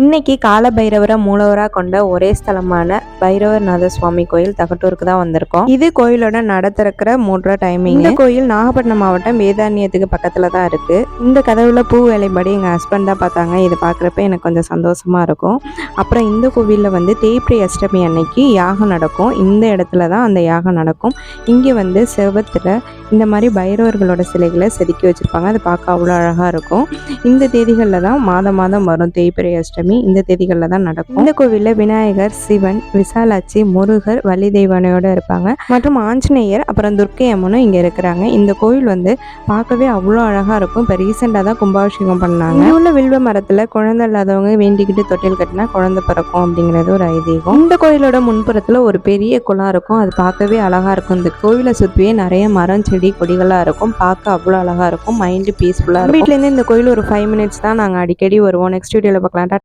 இன்னைக்கு கால பைரவரை மூலவராக கொண்ட ஒரே ஸ்தலமான பைரவர்நாத சுவாமி கோயில் தகட்டூருக்கு தான் வந்திருக்கோம். இது கோயிலோட நட திறக்கிற மூன்றரை டைமிங் இந்த கோயில் நாகப்பட்டினம் மாவட்டம் வேதாரண்யத்துக்கு பக்கத்துல தான் இருக்கு. இந்த கதவுல பூ வேலைப்படி எங்க ஹஸ்பண்ட் தான் பார்த்தாங்க. இதை பார்க்குறப்ப எனக்கு கொஞ்சம் சந்தோஷமா இருக்கும். அப்புறம் இந்த கோவிலில் வந்து தேய்பிரை அஷ்டமி அன்னைக்கு யாகம் நடக்கும். இந்த இடத்துல தான் அந்த யாகம் நடக்கும். இங்கே வந்து செவத்தில் இந்த மாதிரி பைரவர்களோட சிலைகளை செதுக்கி வச்சுருப்பாங்க. அது பார்க்க அவ்வளோ அழகாக இருக்கும். இந்த தேதிகளில் தான் மாதம் மாதம் வரும் தேய்பிரை அஷ்டமி. இந்த தேதிகளில் தான் நடக்கும். இந்த கோவிலில் விநாயகர் சிவன் விசாலாட்சி முருகர் வள்ளி தெய்வானையோட இருப்பாங்க. மற்றும் ஆஞ்சநேயர் அப்புறம் துர்க்கை அம்மனும் இங்கே இருக்கிறாங்க. இந்த கோவில் வந்து பார்க்கவே அவ்வளோ அழகாக இருக்கும். இப்போ ரீசெண்டாக தான் கும்பாபிஷேகம் பண்ணாங்க. உள்ள வில்வ மரத்தில் குழந்தை இல்லாதவங்க வேண்டிக்கிட்டு தொட்டில் கட்டினா குழந்தை பிறக்கும் அப்படிங்கிறது ஒரு ஐதீகம். இந்த கோயிலோட முன்புறத்தில் ஒரு பெரிய குளம் இருக்கும். அது பார்க்கவே அழகாக இருக்கும். இந்த கோவிலை சுற்றியே நிறைய மரம் செடி கொடிகளாக இருக்கும். பார்க்க அவ்வளோ அழகாக இருக்கும். மைண்டு பீஸ்ஃபுல்லாக இருக்கும். வீட்டிலேருந்து இந்த கோயில் ஒரு ஃபைவ் மினிட்ஸ் தான் நாங்கள் அடிக்கடி வருவோம். நெக்ஸ்ட் வீடியோவில் பார்க்கலாம்.